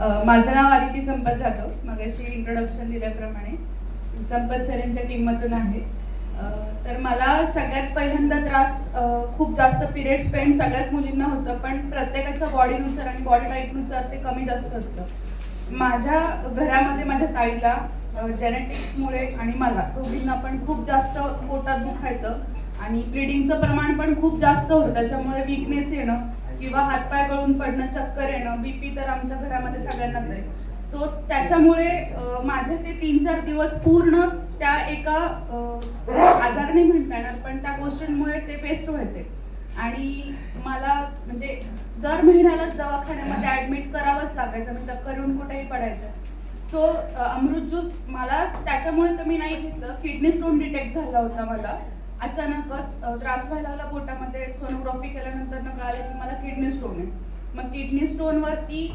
माझं नाव आदिती संपत जाधव. मगाशी इंट्रोडक्शन दिल्याप्रमाणे संपत सर यांच्या टीममधून आहे. तर मला सगळ्यात पहिल्यांदा त्रास खूप जास्त पिरियड्स पेन सगळ्याच मुलींना होतं पण प्रत्येकाच्या बॉडीनुसार आणि बॉडी टाईपनुसार ते कमी जास्त असतं. माझ्या घरामध्ये माझ्या ताईला जेनेटिक्समुळे आणि मला दोघींना पण खूप जास्त पोटात दुखायचं आणि ब्लिडिंगचं प्रमाण पण खूप जास्त होतं. त्याच्यामुळे विकनेस येणं किंवा हातपाय गळून पडणं चक्कर येणं बीपी तर आमच्या घरामध्ये सगळ्यांनाच आहे. सो त्याच्यामुळे माझे ते तीन चार दिवस पूर्ण त्या एका आजार नाही म्हणता येणार पण त्या गोष्टींमुळे ते पेस्ट व्हायचे. आणि मला म्हणजे दर महिन्यालाच दवाखान्यामध्ये ऍडमिट करावंच लागायचं म्हणजे चक्कर येऊन कुठेही पडायचं. सो अमृत ज्यूस मला त्याच्यामुळे तर मी नाही घेतलं. किडनी स्टोन डिटेक्ट झाला होता मला. अचानकच त्रास व्हायला लागला पोटामध्ये. सोनोग्राफी केल्यानंतर कळालं की मला किडनी स्टोन आहे. मग किडनी स्टोनवरती